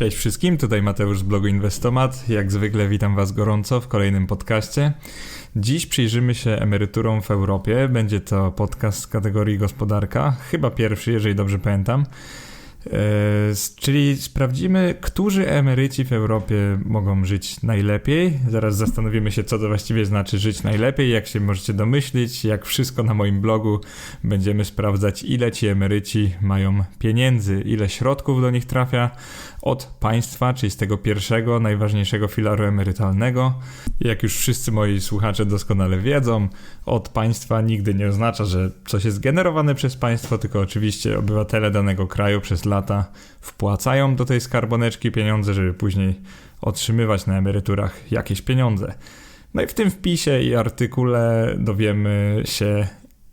Cześć wszystkim, tutaj Mateusz z blogu Inwestomat. Jak zwykle witam Was gorąco w kolejnym podcaście. Dziś przyjrzymy się emeryturom w Europie. Będzie to podcast z kategorii gospodarka, chyba pierwszy, jeżeli dobrze pamiętam. E, czyli sprawdzimy, którzy emeryci w Europie mogą żyć najlepiej. Zaraz zastanowimy się, co to właściwie znaczy żyć najlepiej. Jak się możecie domyślić, jak wszystko na moim blogu, będziemy sprawdzać, ile ci emeryci mają pieniędzy, ile środków do nich trafia od państwa, czyli z tego pierwszego, najważniejszego filaru emerytalnego. Jak już wszyscy moi słuchacze doskonale wiedzą, od państwa nigdy nie oznacza, że coś jest generowane przez państwo, tylko oczywiście obywatele danego kraju przez lata wpłacają do tej skarboneczki pieniądze, żeby później otrzymywać na emeryturach jakieś pieniądze. No i w tym wpisie i artykule dowiemy się,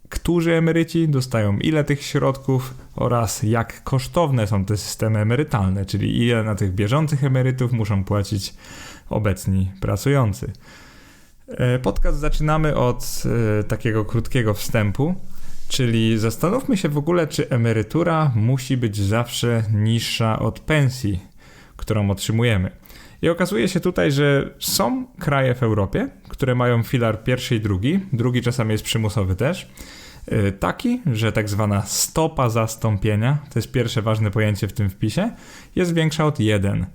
którzy emeryci dostają ile tych środków oraz jak kosztowne są te systemy emerytalne, czyli ile na tych bieżących emerytów muszą płacić obecni pracujący. E, podcast zaczynamy od e, takiego krótkiego wstępu, czyli zastanówmy się w ogóle, czy emerytura musi być zawsze niższa od pensji, którą otrzymujemy. I okazuje się tutaj, że są kraje w Europie, które mają filar pierwszy i drugi, drugi czasami jest przymusowy też, taki, że tak zwana stopa zastąpienia, to jest pierwsze ważne pojęcie w tym wpisie, jest większa od 1.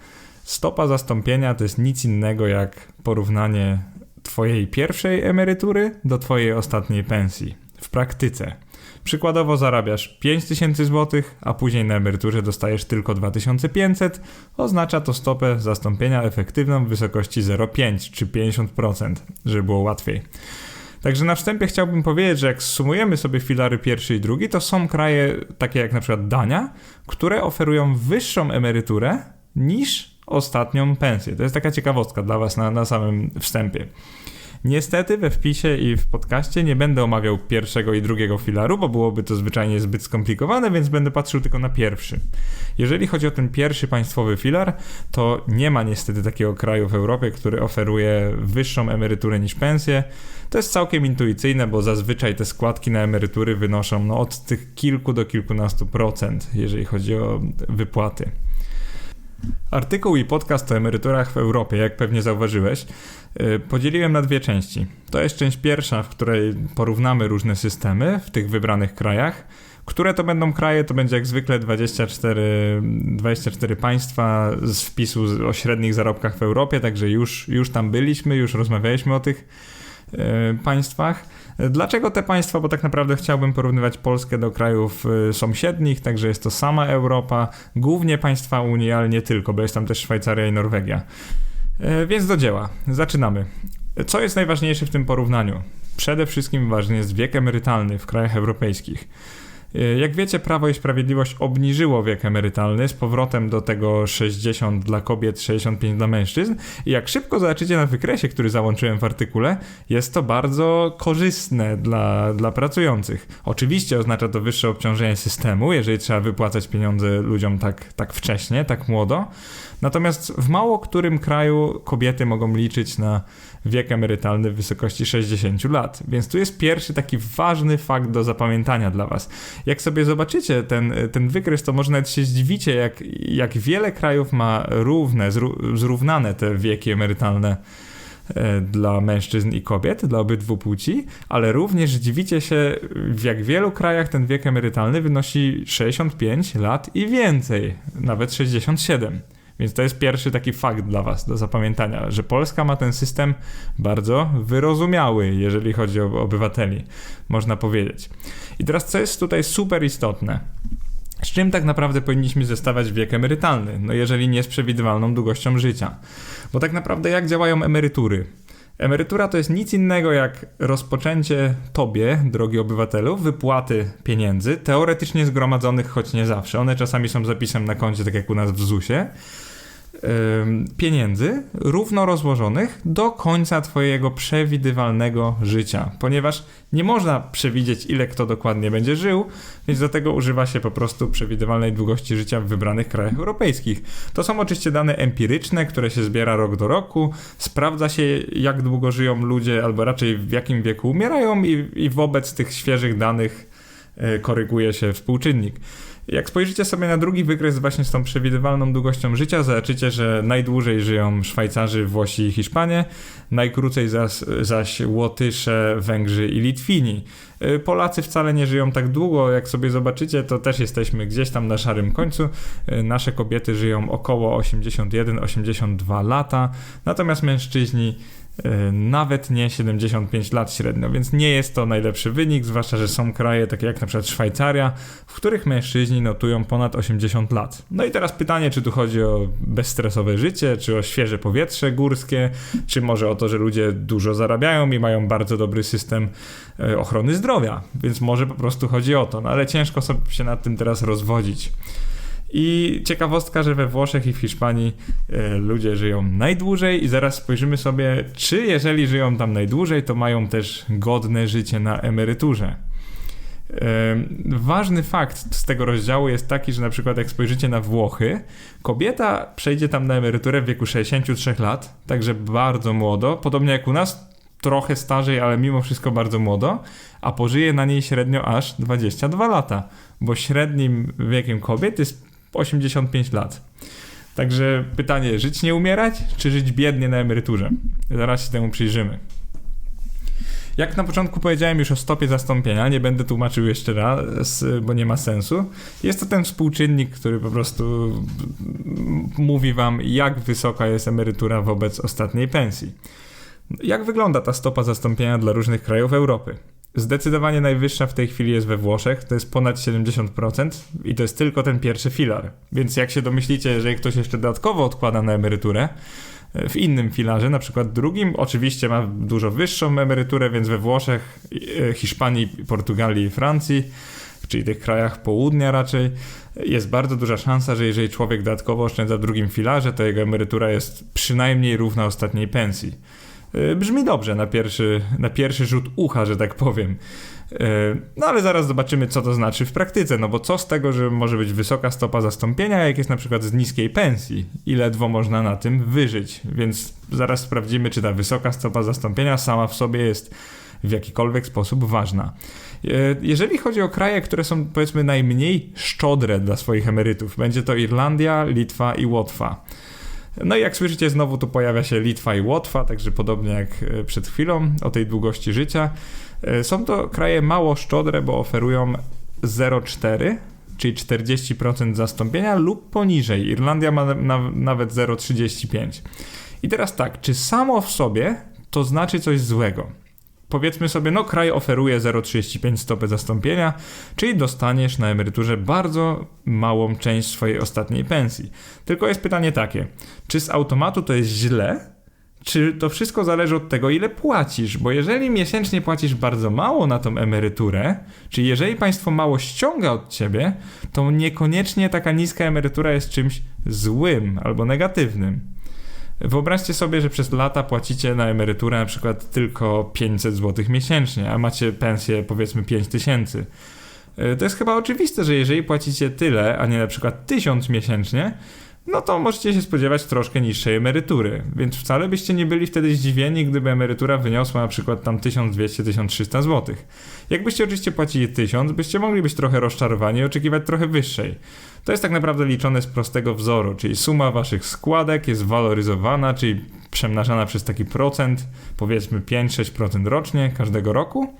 Stopa zastąpienia to jest nic innego jak porównanie Twojej pierwszej emerytury do Twojej ostatniej pensji w praktyce. Przykładowo zarabiasz 5000 zł, a później na emeryturze dostajesz tylko 2500, oznacza to stopę zastąpienia efektywną w wysokości 0,5 czy 50%, żeby było łatwiej. Także na wstępie chciałbym powiedzieć, że jak sumujemy sobie filary pierwszy i drugi, to są kraje takie jak na przykład Dania, które oferują wyższą emeryturę niż ostatnią pensję. To jest taka ciekawostka dla Was na, na samym wstępie. Niestety we wpisie i w podcaście nie będę omawiał pierwszego i drugiego filaru, bo byłoby to zwyczajnie zbyt skomplikowane, więc będę patrzył tylko na pierwszy. Jeżeli chodzi o ten pierwszy państwowy filar, to nie ma niestety takiego kraju w Europie, który oferuje wyższą emeryturę niż pensję. To jest całkiem intuicyjne, bo zazwyczaj te składki na emerytury wynoszą no, od tych kilku do kilkunastu procent, jeżeli chodzi o wypłaty. Artykuł i podcast o emeryturach w Europie, jak pewnie zauważyłeś, y, podzieliłem na dwie części. To jest część pierwsza, w której porównamy różne systemy w tych wybranych krajach. Które to będą kraje? To będzie jak zwykle 24, 24 państwa z wpisu o średnich zarobkach w Europie, także już, już tam byliśmy, już rozmawialiśmy o tych państwach. Dlaczego te państwa? Bo tak naprawdę chciałbym porównywać Polskę do krajów y, sąsiednich, także jest to sama Europa, głównie państwa Unii, ale nie tylko, bo jest tam też Szwajcaria i Norwegia. E, więc do dzieła. Zaczynamy. Co jest najważniejsze w tym porównaniu? Przede wszystkim ważny jest wiek emerytalny w krajach europejskich. Y, jak wiecie, Prawo i Sprawiedliwość obniżyło wiek emerytalny z powrotem do tego 60 dla kobiet, 65 dla mężczyzn. I jak szybko zobaczycie na wykresie, który załączyłem w artykule, jest to bardzo korzystne dla, dla pracujących. Oczywiście oznacza to wyższe obciążenie systemu, jeżeli trzeba wypłacać pieniądze ludziom tak, tak wcześnie, tak młodo. Natomiast w mało którym kraju kobiety mogą liczyć na wiek emerytalny w wysokości 60 lat. Więc tu jest pierwszy taki ważny fakt do zapamiętania dla Was. Jak sobie zobaczycie ten, ten wykres, to może nawet się zdziwicie, jak, jak wiele krajów ma równe, zrównane te wieki emerytalne e, dla mężczyzn i kobiet, dla obydwu płci, ale również dziwicie się, w jak wielu krajach ten wiek emerytalny wynosi 65 lat i więcej, nawet 67. Więc to jest pierwszy taki fakt dla Was do zapamiętania, że Polska ma ten system bardzo wyrozumiały, jeżeli chodzi o obywateli, można powiedzieć. I teraz co jest tutaj super istotne? Z czym tak naprawdę powinniśmy zestawać wiek emerytalny? No jeżeli nie z przewidywalną długością życia. Bo tak naprawdę jak działają emerytury? Emerytura to jest nic innego jak rozpoczęcie tobie, drogi obywatelu, wypłaty pieniędzy, teoretycznie zgromadzonych, choć nie zawsze. One czasami są zapisem na koncie, tak jak u nas w ZUS-ie pieniędzy równo rozłożonych do końca Twojego przewidywalnego życia, ponieważ nie można przewidzieć, ile kto dokładnie będzie żył, więc do tego używa się po prostu przewidywalnej długości życia w wybranych krajach europejskich. To są oczywiście dane empiryczne, które się zbiera rok do roku, sprawdza się, jak długo żyją ludzie, albo raczej w jakim wieku umierają, i, i wobec tych świeżych danych e, koryguje się współczynnik. Jak spojrzycie sobie na drugi wykres właśnie z tą przewidywalną długością życia, zobaczycie, że najdłużej żyją Szwajcarzy, Włosi i Hiszpanie, najkrócej zaś, zaś Łotysze, Węgrzy i Litwini. Y, Polacy wcale nie żyją tak długo, jak sobie zobaczycie, to też jesteśmy gdzieś tam na szarym końcu. Y, Nasze kobiety żyją około 81-82 lata, natomiast mężczyźni nawet nie 75 lat średnio, więc nie jest to najlepszy wynik, zwłaszcza, że są kraje takie jak na przykład Szwajcaria, w których mężczyźni notują ponad 80 lat. No i teraz pytanie, czy tu chodzi o bezstresowe życie, czy o świeże powietrze górskie, czy może o to, że ludzie dużo zarabiają i mają bardzo dobry system e, ochrony zdrowia, więc może po prostu chodzi o to, no ale ciężko sobie się nad tym teraz rozwodzić. I ciekawostka, że we Włoszech i w Hiszpanii e, ludzie żyją najdłużej i zaraz spojrzymy sobie, czy jeżeli żyją tam najdłużej, to mają też godne życie na emeryturze. E, Ważny fakt z tego rozdziału jest taki, że na przykład jak spojrzycie na Włochy, kobieta przejdzie tam na emeryturę w wieku 63 lat, także bardzo młodo, podobnie jak u nas, trochę starzej, ale mimo wszystko bardzo młodo, a pożyje na niej średnio aż 22 lata, bo średnim wiekiem kobiet jest 85 lat. Także pytanie, żyć nie umierać, czy żyć biednie na emeryturze? Zaraz się temu przyjrzymy. Jak na początku powiedziałem już o stopie zastąpienia, nie będę tłumaczył jeszcze raz, bo nie ma sensu. Jest to ten współczynnik, który po prostu mówi wam, jak wysoka jest emerytura wobec ostatniej pensji. Jak wygląda ta stopa zastąpienia dla różnych krajów Europy? Zdecydowanie najwyższa w tej chwili jest we Włoszech, to jest ponad 70% i to jest tylko ten pierwszy filar. Więc jak się domyślicie, jeżeli ktoś jeszcze dodatkowo odkłada na emeryturę, w innym filarze, na przykład drugim, oczywiście ma dużo wyższą emeryturę, więc we Włoszech, e, Hiszpanii, Portugalii i Francji, czyli tych krajach południa raczej, jest bardzo duża szansa, że jeżeli człowiek dodatkowo oszczędza w drugim filarze, to jego emerytura jest przynajmniej równa ostatniej pensji. E, Brzmi dobrze na pierwszy, na pierwszy rzut ucha, że tak powiem. E, No ale zaraz zobaczymy, co to znaczy w praktyce. No bo co z tego, że może być wysoka stopa zastąpienia, jak jest na przykład z niskiej pensji i ledwo można na tym wyżyć. Więc zaraz sprawdzimy, czy ta wysoka stopa zastąpienia sama w sobie jest w jakikolwiek sposób ważna. E, Jeżeli chodzi o kraje, które są powiedzmy najmniej szczodre dla swoich emerytów, będzie to Irlandia, Litwa i Łotwa. No i jak słyszycie, znowu tu pojawia się Litwa i Łotwa, także podobnie jak e, przed chwilą o tej długości życia. E, Są to kraje mało szczodre, bo oferują 0,4, czyli 40% zastąpienia lub poniżej. Irlandia ma na, nawet 0,35. I teraz tak, czy samo w sobie to znaczy coś złego? Powiedzmy sobie, no kraj oferuje 0,35 stopy zastąpienia, czyli dostaniesz na emeryturze bardzo małą część swojej ostatniej pensji. Tylko jest pytanie takie, czy z automatu to jest źle, czy to wszystko zależy od tego, ile płacisz? Bo jeżeli miesięcznie płacisz bardzo mało na tą emeryturę, czyli jeżeli państwo mało ściąga od ciebie, to niekoniecznie taka niska emerytura jest czymś złym albo negatywnym. Wyobraźcie sobie, że przez lata płacicie na emeryturę na przykład tylko 500 zł miesięcznie, a macie pensję powiedzmy 5000. Y, To jest chyba oczywiste, że jeżeli płacicie tyle, a nie na przykład 1000 miesięcznie, no to możecie się spodziewać troszkę niższej emerytury. Więc wcale byście nie byli wtedy zdziwieni, gdyby emerytura wyniosła na przykład tam 1200-1300 zł. Jakbyście oczywiście płacili 1000, byście mogli być trochę rozczarowani i oczekiwać trochę wyższej. To jest tak naprawdę liczone z prostego wzoru, czyli suma waszych składek jest waloryzowana, czyli przemnażana przez taki procent, powiedzmy 5-6% rocznie każdego roku.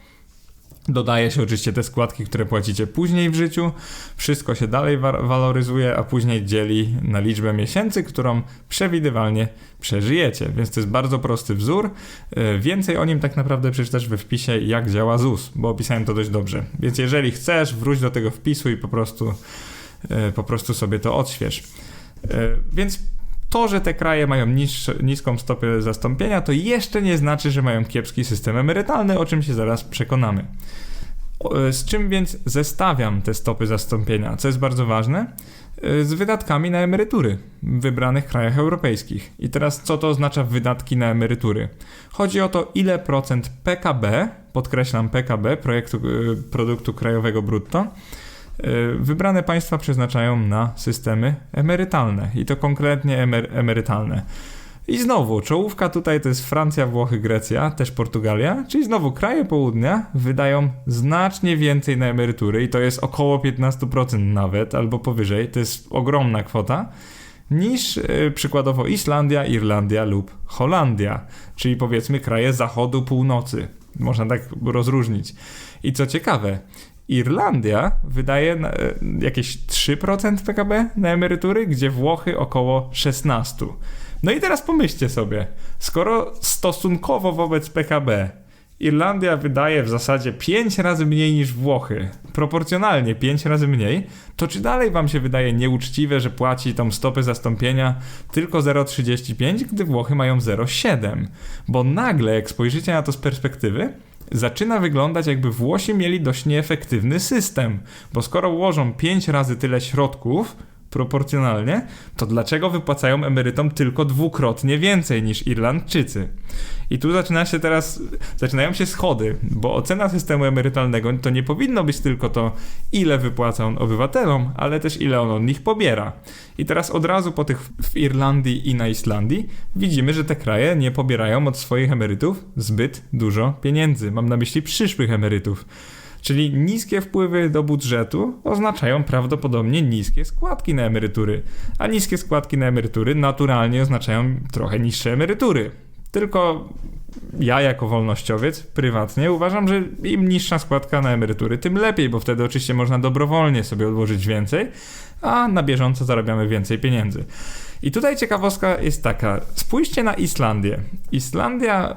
Dodaje się oczywiście te składki, które płacicie później w życiu. Wszystko się dalej wa- waloryzuje, a później dzieli na liczbę miesięcy, którą przewidywalnie przeżyjecie. Więc to jest bardzo prosty wzór. E, Więcej o nim tak naprawdę przeczytasz we wpisie, jak działa ZUS, bo opisałem to dość dobrze. Więc jeżeli chcesz, wróć do tego wpisu i po prostu, e, po prostu sobie to odśwież. E, Więc to, że te kraje mają niższ, niską stopę zastąpienia, to jeszcze nie znaczy, że mają kiepski system emerytalny, o czym się zaraz przekonamy. E, Z czym więc zestawiam te stopy zastąpienia, co jest bardzo ważne? E, Z wydatkami na emerytury w wybranych krajach europejskich. I teraz co to oznacza wydatki na emerytury? Chodzi o to, ile procent PKB, podkreślam PKB, projektu, e, produktu krajowego brutto, wybrane państwa przeznaczają na systemy emerytalne i to konkretnie emer- emerytalne. I znowu, czołówka tutaj to jest Francja, Włochy, Grecja, też Portugalia, czyli znowu kraje południa wydają znacznie więcej na emerytury i to jest około 15% nawet, albo powyżej, to jest ogromna kwota, niż yy, przykładowo Islandia, Irlandia lub Holandia, czyli powiedzmy kraje zachodu, północy. Można tak rozróżnić. I co ciekawe, Irlandia wydaje e, jakieś 3% PKB na emerytury, gdzie Włochy około 16%. No i teraz pomyślcie sobie, skoro stosunkowo wobec PKB Irlandia wydaje w zasadzie 5 razy mniej niż Włochy, proporcjonalnie 5 razy mniej, to czy dalej wam się wydaje nieuczciwe, że płaci tą stopę zastąpienia tylko 0,35, gdy Włochy mają 0,7? Bo nagle, jak spojrzycie na to z perspektywy, zaczyna wyglądać jakby Włosi mieli dość nieefektywny system, bo skoro ułożą 5 razy tyle środków, proporcjonalnie, to dlaczego wypłacają emerytom tylko dwukrotnie więcej niż Irlandczycy? I tu zaczyna się teraz, zaczynają się schody, bo ocena systemu emerytalnego to nie powinno być tylko to, ile wypłaca on obywatelom, ale też ile on od nich pobiera. I teraz od razu po tych w Irlandii i na Islandii widzimy, że te kraje nie pobierają od swoich emerytów zbyt dużo pieniędzy. Mam na myśli przyszłych emerytów. Czyli niskie wpływy do budżetu oznaczają prawdopodobnie niskie składki na emerytury, a niskie składki na emerytury naturalnie oznaczają trochę niższe emerytury. Tylko ja jako wolnościowiec prywatnie uważam, że im niższa składka na emerytury, tym lepiej, bo wtedy oczywiście można dobrowolnie sobie odłożyć więcej, a na bieżąco zarabiamy więcej pieniędzy. I tutaj ciekawostka jest taka. Spójrzcie na Islandię. Islandia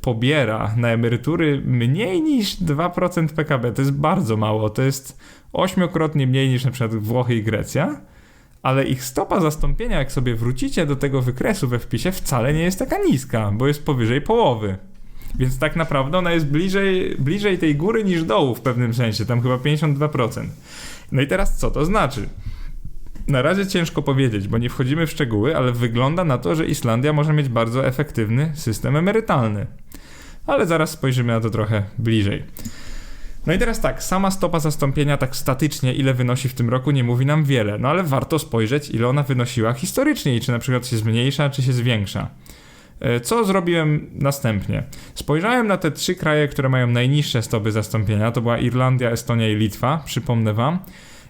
pobiera na emerytury mniej niż 2% PKB. To jest bardzo mało. To jest ośmiokrotnie mniej niż na przykład Włochy i Grecja. Ale ich stopa zastąpienia, jak sobie wrócicie do tego wykresu we wpisie, wcale nie jest taka niska, bo jest powyżej połowy. Więc tak naprawdę ona jest bliżej, bliżej tej góry niż dołu w pewnym sensie, tam chyba 52%. No i teraz co to znaczy? Na razie ciężko powiedzieć, bo nie wchodzimy w szczegóły, ale wygląda na to, że Islandia może mieć bardzo efektywny system emerytalny. Ale zaraz spojrzymy na to trochę bliżej. No i teraz tak, sama stopa zastąpienia tak statycznie, ile wynosi w tym roku, nie mówi nam wiele, no ale warto spojrzeć, ile ona wynosiła historycznie i czy na przykład się zmniejsza, czy się zwiększa. E, co zrobiłem następnie? Spojrzałem na te trzy kraje, które mają najniższe stopy zastąpienia, to była Irlandia, Estonia i Litwa, przypomnę wam.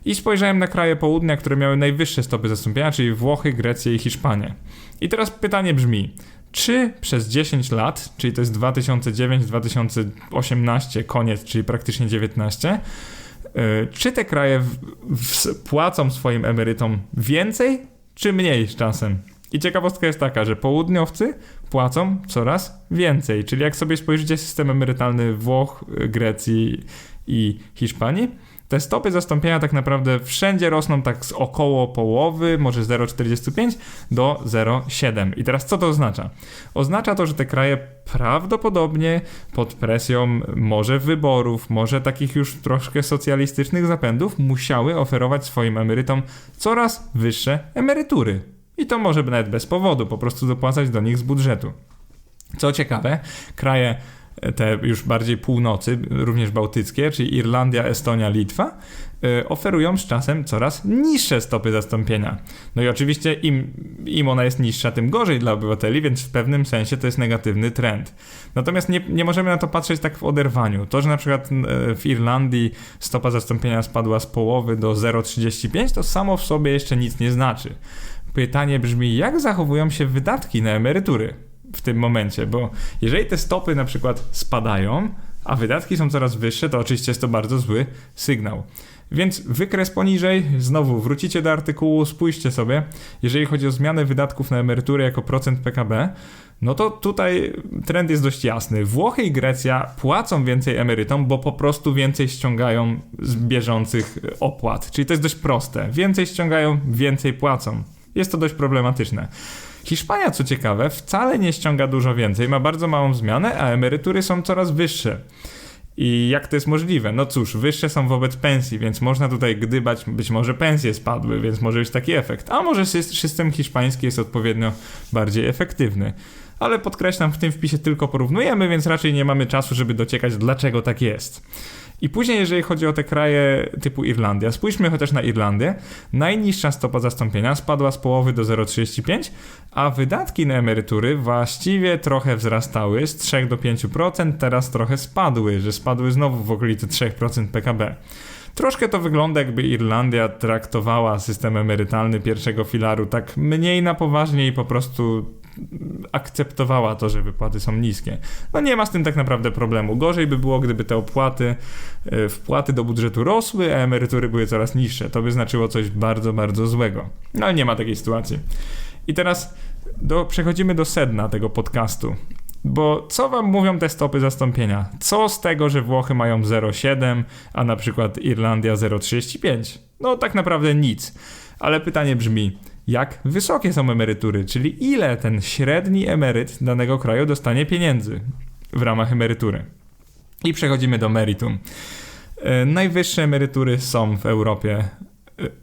I spojrzałem na kraje południa, które miały najwyższe stopy zastąpienia, czyli Włochy, Grecję i Hiszpanię. I teraz pytanie brzmi, czy przez 10 lat, czyli to jest 2009-2018, koniec, czyli praktycznie 19, yy, czy te kraje w, w, płacą swoim emerytom więcej, czy mniej z czasem? I ciekawostka jest taka, że południowcy płacą coraz więcej. Czyli jak sobie spojrzycie system emerytalny Włoch, Grecji i Hiszpanii, te stopy zastąpienia tak naprawdę wszędzie rosną tak z około połowy, może 0,45 do 0,7. I teraz co to oznacza? Oznacza to, że te kraje prawdopodobnie pod presją może wyborów, może takich już troszkę socjalistycznych zapędów musiały oferować swoim emerytom coraz wyższe emerytury. I to może nawet bez powodu, po prostu dopłacać do nich z budżetu. Co ciekawe, kraje te już bardziej północy, również bałtyckie, czyli Irlandia, Estonia, Litwa, y, oferują z czasem coraz niższe stopy zastąpienia. No i oczywiście im, im ona jest niższa, tym gorzej dla obywateli, więc w pewnym sensie to jest negatywny trend. Natomiast nie, nie możemy na to patrzeć tak w oderwaniu. To, że na przykład y, w Irlandii stopa zastąpienia spadła z połowy do 0,35, to samo w sobie jeszcze nic nie znaczy. Pytanie brzmi, jak zachowują się wydatki na emerytury? W tym momencie, bo jeżeli te stopy na przykład spadają, a wydatki są coraz wyższe, to oczywiście jest to bardzo zły sygnał. Więc wykres poniżej, znowu wrócicie do artykułu, spójrzcie sobie. Jeżeli chodzi o zmianę wydatków na emeryturę jako procent PKB, no to tutaj trend jest dość jasny. Włochy i Grecja płacą więcej emerytom, bo po prostu więcej ściągają z bieżących opłat. Czyli to jest dość proste. Więcej ściągają, więcej płacą. Jest to dość problematyczne. Hiszpania, co ciekawe, wcale nie ściąga dużo więcej, ma bardzo małą zmianę, a emerytury są coraz wyższe. I jak to jest możliwe? No cóż, wyższe są wobec pensji, więc można tutaj gdybać, być może pensje spadły, więc może być taki efekt. A może system hiszpański jest odpowiednio bardziej efektywny. ale podkreślam, w tym wpisie tylko porównujemy, więc raczej nie mamy czasu, żeby dociekać, dlaczego tak jest. I później, jeżeli chodzi o te kraje typu Irlandia, spójrzmy chociaż na Irlandię. Najniższa stopa zastąpienia spadła z połowy do 0,35, a wydatki na emerytury właściwie trochę wzrastały z 3 do 5%, teraz trochę spadły, że spadły znowu w okolicy 3% PKB. Troszkę to wygląda, jakby Irlandia traktowała system emerytalny pierwszego filaru tak mniej na poważnie i po prostu akceptowała to, że wypłaty są niskie. No nie ma z tym tak naprawdę problemu. Gorzej by było, gdyby te opłaty, e, wpłaty do budżetu rosły, a emerytury były coraz niższe. To by znaczyło coś bardzo, bardzo złego. No ale nie ma takiej sytuacji. I teraz do, przechodzimy do sedna tego podcastu. Bo co wam mówią te stopy zastąpienia? Co z tego, że Włochy mają 0,7, a na przykład Irlandia 0,35? No tak naprawdę nic. Ale pytanie brzmi, jak wysokie są emerytury, czyli ile ten średni emeryt danego kraju dostanie pieniędzy w ramach emerytury. I przechodzimy do meritum. E, najwyższe emerytury są w Europie.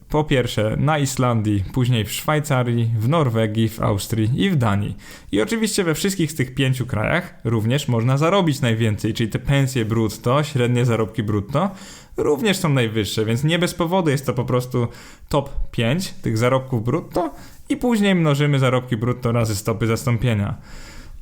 Po pierwsze na Islandii, później w Szwajcarii, w Norwegii, w Austrii i w Danii. I oczywiście we wszystkich z tych pięciu krajach również można zarobić najwięcej, czyli te pensje brutto, średnie zarobki brutto, również są najwyższe, więc nie bez powodu jest to po prostu top 5 tych zarobków brutto i później mnożymy zarobki brutto razy stopy zastąpienia.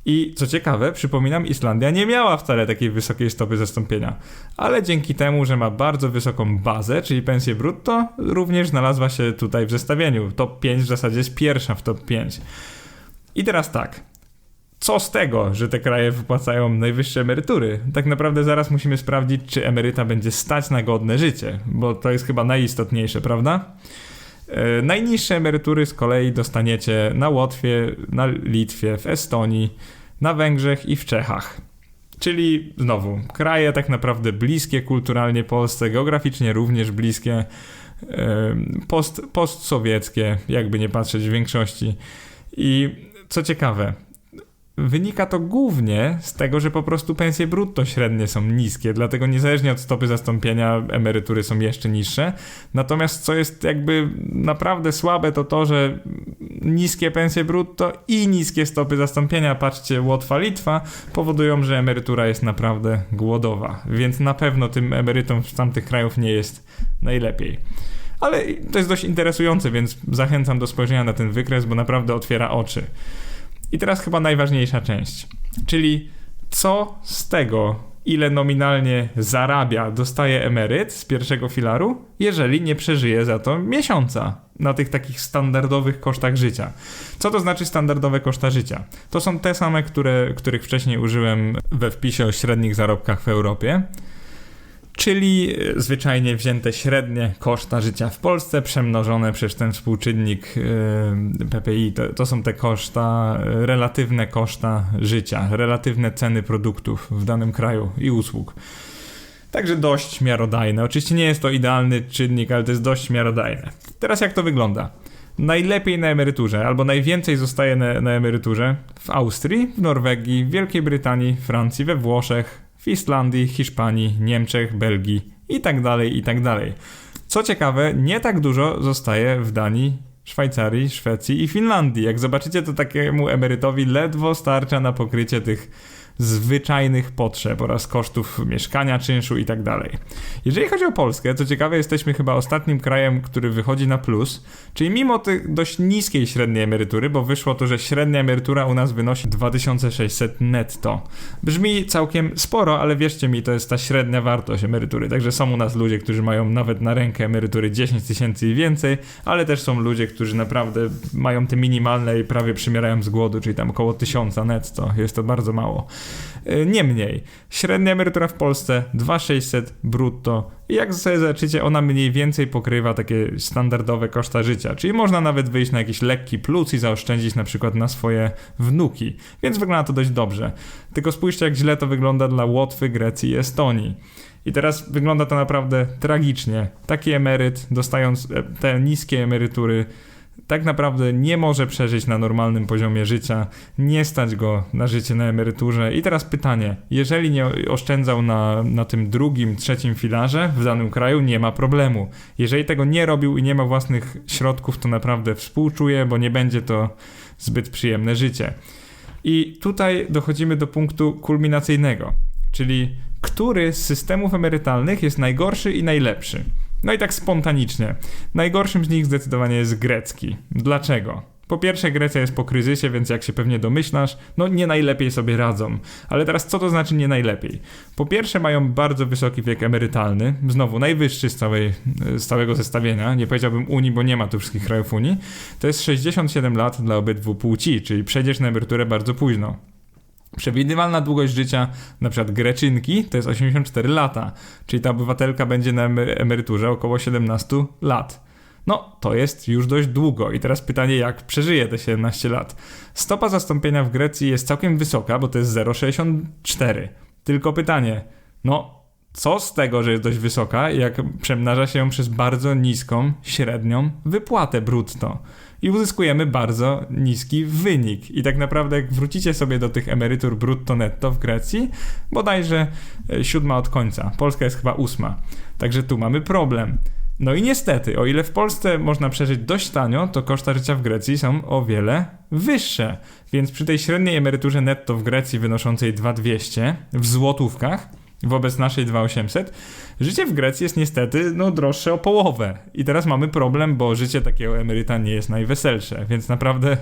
I co ciekawe, przypominam, Islandia nie miała wcale takiej wysokiej stopy zastąpienia, ale dzięki temu, że ma bardzo wysoką bazę, czyli pensję brutto, również znalazła się tutaj w zestawieniu. Top 5 w zasadzie jest pierwsza w top 5. I teraz tak, co z tego, że te kraje wypłacają najwyższe emerytury? Tak naprawdę zaraz musimy sprawdzić, czy emeryta będzie stać na godne życie, bo to jest chyba najistotniejsze, prawda? E, najniższe emerytury z kolei dostaniecie na Łotwie, na Litwie, w Estonii, na Węgrzech i w Czechach. Czyli znowu, kraje tak naprawdę bliskie kulturalnie Polsce, geograficznie również bliskie, e, post, postsowieckie, jakby nie patrzeć w większości. I co ciekawe, Wynika to głównie z tego, że po prostu pensje brutto średnie są niskie, dlatego niezależnie od stopy zastąpienia emerytury są jeszcze niższe. Natomiast co jest jakby naprawdę słabe, to to, że niskie pensje brutto i niskie stopy zastąpienia, patrzcie, Łotwa, Litwa, powodują, że emerytura jest naprawdę głodowa. Więc na pewno tym emerytom z tamtych krajów nie jest najlepiej. Ale to jest dość interesujące, więc zachęcam do spojrzenia na ten wykres, bo naprawdę otwiera oczy. I teraz chyba najważniejsza część, czyli co z tego, ile nominalnie zarabia, dostaje emeryt z pierwszego filaru, jeżeli nie przeżyje za to miesiąca na tych takich standardowych kosztach życia. Co to znaczy standardowe koszta życia? To są te same, które, których wcześniej użyłem we wpisie o średnich zarobkach w Europie czyli e, zwyczajnie wzięte średnie koszta życia w Polsce przemnożone przez ten współczynnik e, PPI. To, to, są te koszta, e, relatywne koszta życia, relatywne ceny produktów w danym kraju i usług. Także dość miarodajne. Oczywiście nie jest to idealny czynnik, ale to jest dość miarodajne. Teraz jak to wygląda? Najlepiej na emeryturze, albo najwięcej zostaje na, na emeryturze w Austrii, w Norwegii, w Wielkiej Brytanii, Francji, we Włoszech, Islandii, Hiszpanii, Niemczech, Belgii i tak dalej, i tak. Co ciekawe, nie tak dużo zostaje w Danii, Szwajcarii, Szwecji i Finlandii. Jak zobaczycie, to takiemu emerytowi ledwo starcza na pokrycie tych zwyczajnych potrzeb oraz kosztów mieszkania, czynszu i tak. Jeżeli chodzi o Polskę, to ciekawe, jesteśmy chyba ostatnim krajem, który wychodzi na plus, czyli mimo tej dość niskiej średniej emerytury, bo wyszło to, że średnia emerytura u nas wynosi 2600 netto. Brzmi całkiem sporo, ale wierzcie mi, to jest ta średnia wartość emerytury, także są u nas ludzie, którzy mają nawet na rękę emerytury 10 tysięcy i więcej, ale też są ludzie, którzy naprawdę mają te minimalne i prawie przymierają z głodu, czyli tam około 1000 netto, jest to bardzo mało. E, niemniej, średnia emerytura w Polsce 2600 brutto i jak sobie zobaczycie, ona mniej więcej pokrywa takie standardowe koszta życia, czyli można nawet wyjść na jakiś lekki plus i zaoszczędzić na przykład na swoje wnuki, więc wygląda to dość dobrze. Tylko spójrzcie jak źle to wygląda dla Łotwy, Grecji i Estonii. I teraz wygląda to naprawdę tragicznie. Taki emeryt, dostając e, te niskie emerytury, tak naprawdę nie może przeżyć na normalnym poziomie życia, nie stać go na życie na emeryturze. I teraz pytanie, jeżeli nie oszczędzał na, na tym drugim, trzecim filarze w danym kraju, nie ma problemu. Jeżeli tego nie robił i nie ma własnych środków, to naprawdę współczuję, bo nie będzie to zbyt przyjemne życie. I tutaj dochodzimy do punktu kulminacyjnego, czyli który z systemów emerytalnych jest najgorszy i najlepszy. No i tak spontanicznie. Najgorszym z nich zdecydowanie jest grecki. Dlaczego? Po pierwsze, Grecja jest po kryzysie, więc jak się pewnie domyślasz, no nie najlepiej sobie radzą. Ale teraz co to znaczy nie najlepiej? Po pierwsze, mają bardzo wysoki wiek emerytalny, znowu najwyższy z, całej, z całego zestawienia, nie powiedziałbym Unii, bo nie ma tu wszystkich krajów Unii. To jest 67 lat dla obydwu płci, czyli przejdziesz na emeryturę bardzo późno. Przewidywalna długość życia na przykład Greczynki to jest 84 lata, czyli ta obywatelka będzie na emeryturze około 17 lat. No, to jest już dość długo. I teraz pytanie, jak przeżyje te 17 lat? Stopa zastąpienia w Grecji jest całkiem wysoka, bo to jest 0,64. Tylko pytanie, no, co z tego, że jest dość wysoka, jak przemnaża się ją przez bardzo niską, średnią wypłatę brutto? I uzyskujemy bardzo niski wynik. I tak naprawdę, jak wrócicie sobie do tych emerytur brutto netto w Grecji, bodajże e, siódma od końca. Polska jest chyba ósma. Także tu mamy problem. No i niestety, o ile w Polsce można przeżyć dość tanio, to koszta życia w Grecji są o wiele wyższe. Więc przy tej średniej emeryturze netto w Grecji wynoszącej 2200 w złotówkach, wobec naszej 2800, życie w Grecji jest niestety no, droższe o połowę. I teraz mamy problem, bo życie takiego emeryta nie jest najweselsze, więc naprawdę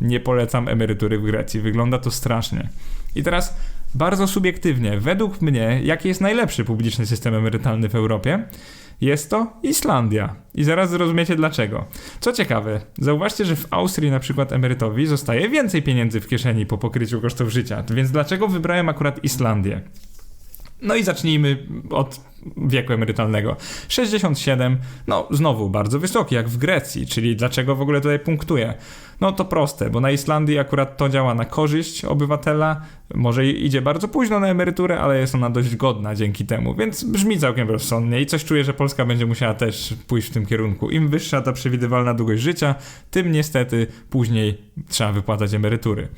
nie polecam emerytury w Grecji. Wygląda to strasznie. I teraz bardzo subiektywnie, według mnie, jaki jest najlepszy publiczny system emerytalny w Europie? Jest to Islandia. I zaraz zrozumiecie dlaczego. Co ciekawe, zauważcie, że w Austrii na przykład emerytowi zostaje więcej pieniędzy w kieszeni po pokryciu kosztów życia. Więc dlaczego wybrałem akurat Islandię? No i zacznijmy od wieku emerytalnego. 67, no znowu bardzo wysoki, jak w Grecji, czyli dlaczego w ogóle tutaj punktuje? No to proste, bo na Islandii akurat to działa na korzyść obywatela, może idzie bardzo późno na emeryturę, ale jest ona dość godna dzięki temu, więc brzmi całkiem rozsądnie i coś czuję, że Polska będzie musiała też pójść w tym kierunku. Im wyższa ta przewidywalna długość życia, tym niestety później trzeba wypłacać emerytury.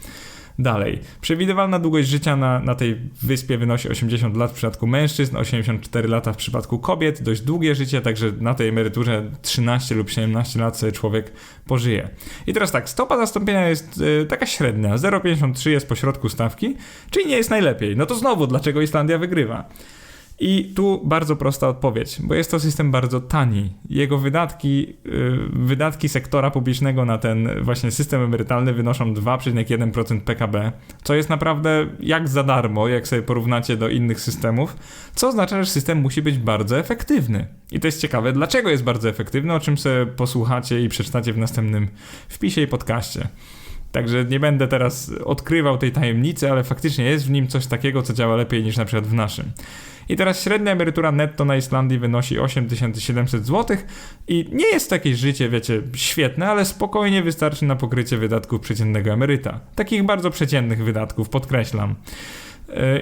Dalej. Przewidywalna długość życia na, na tej wyspie wynosi 80 lat w przypadku mężczyzn, 84 lata w przypadku kobiet. Dość długie życie, także na tej emeryturze 13 lub 17 lat sobie człowiek pożyje. I teraz tak, stopa zastąpienia jest y, taka średnia. 0,53 jest pośrodku stawki, czyli nie jest najlepiej. No to znowu, dlaczego Islandia wygrywa? I tu bardzo prosta odpowiedź, bo jest to system bardzo tani. Jego wydatki, yy, wydatki sektora publicznego na ten właśnie system emerytalny wynoszą 2,1% PKB, co jest naprawdę jak za darmo, jak sobie porównacie do innych systemów, co oznacza, że system musi być bardzo efektywny. I to jest ciekawe, dlaczego jest bardzo efektywny, o czym sobie posłuchacie i przeczytacie w następnym wpisie i podcaście. Także nie będę teraz odkrywał tej tajemnicy, ale faktycznie jest w nim coś takiego, co działa lepiej niż na przykład w naszym. I teraz średnia emerytura netto na Islandii wynosi 8700 zł i nie jest takie życie, wiecie, świetne, ale spokojnie wystarczy na pokrycie wydatków przeciętnego emeryta. Takich bardzo przeciętnych wydatków, podkreślam.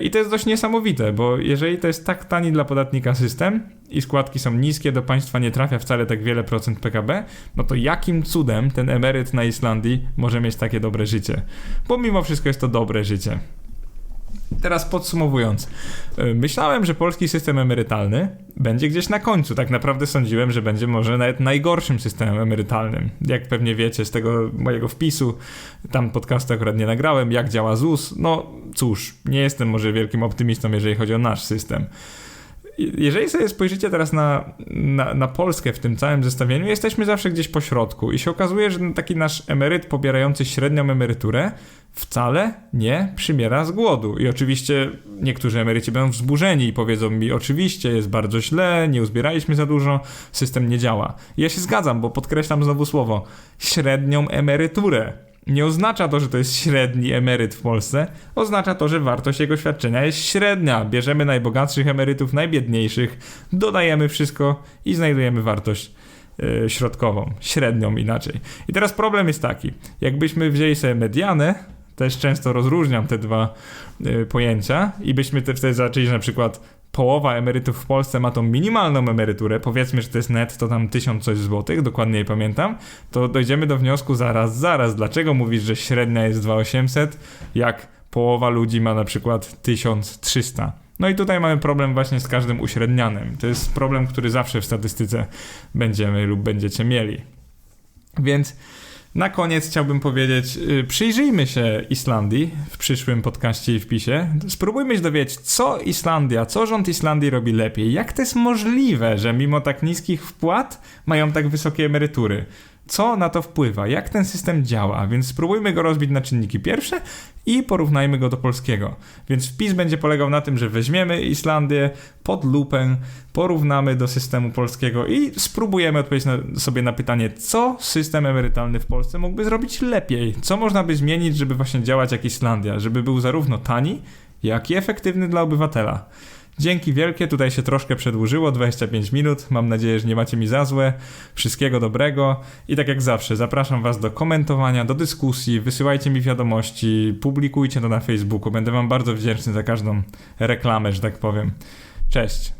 I to jest dość niesamowite, bo jeżeli to jest tak tani dla podatnika system i składki są niskie, do państwa nie trafia wcale tak wiele procent PKB, no to jakim cudem ten emeryt na Islandii może mieć takie dobre życie? Bo mimo wszystko jest to dobre życie. Teraz podsumowując, e, myślałem, że polski system emerytalny będzie gdzieś na końcu. Tak naprawdę sądziłem, że będzie może nawet najgorszym systemem emerytalnym. Jak pewnie wiecie z tego mojego wpisu, tam podcastu akurat nie nagrałem, jak działa ZUS. No cóż, nie jestem może wielkim optymistą, jeżeli chodzi o nasz system. Jeżeli sobie spojrzycie teraz na, na, na, Polskę w tym całym zestawieniu, jesteśmy zawsze gdzieś po środku i się okazuje, że taki nasz emeryt pobierający średnią emeryturę wcale nie przymiera z głodu. I oczywiście niektórzy emeryci będą wzburzeni i powiedzą mi, oczywiście jest bardzo źle, nie uzbieraliśmy za dużo, system nie działa. I ja się zgadzam, bo podkreślam znowu słowo, średnią emeryturę nie oznacza to, że to jest średni emeryt w Polsce, oznacza to, że wartość jego świadczenia jest średnia. Bierzemy najbogatszych emerytów, najbiedniejszych, dodajemy wszystko i znajdujemy wartość yy, środkową, średnią inaczej. I teraz problem jest taki, jakbyśmy wzięli sobie medianę, też często rozróżniam te dwa yy, pojęcia i byśmy te, wtedy zaczęli, że na przykład połowa emerytów w Polsce ma tą minimalną emeryturę, powiedzmy, że to jest net, to tam tysiąc coś złotych, dokładnie nie pamiętam, to dojdziemy do wniosku zaraz, zaraz, dlaczego mówisz, że średnia jest 2800, jak połowa ludzi ma na przykład 1300. No i tutaj mamy problem właśnie z każdym uśrednianym. To jest problem, który zawsze w statystyce będziemy lub będziecie mieli. Więc Na koniec chciałbym powiedzieć, y, przyjrzyjmy się Islandii w przyszłym podcaście i wpisie. Spróbujmy się dowiedzieć, co Islandia, co rząd Islandii robi lepiej. Jak to jest możliwe, że mimo tak niskich wpłat mają tak wysokie emerytury? Co na to wpływa? Jak ten system działa? Więc spróbujmy go rozbić na czynniki pierwsze i porównajmy go do polskiego. Więc wpis będzie polegał na tym, że weźmiemy Islandię pod lupę, porównamy do systemu polskiego i spróbujemy odpowiedzieć na, sobie na pytanie, co system emerytalny w Polsce mógłby zrobić lepiej? Co można by zmienić, żeby właśnie działać jak Islandia? Żeby był zarówno tani, jak i efektywny dla obywatela. Dzięki wielkie, tutaj się troszkę przedłużyło, 25 minut. Mam nadzieję, że nie macie mi za złe. Wszystkiego dobrego i tak jak zawsze, zapraszam Was do komentowania, do dyskusji, wysyłajcie mi wiadomości, publikujcie to na Facebooku. Będę Wam bardzo wdzięczny za każdą reklamę, że tak powiem. Cześć.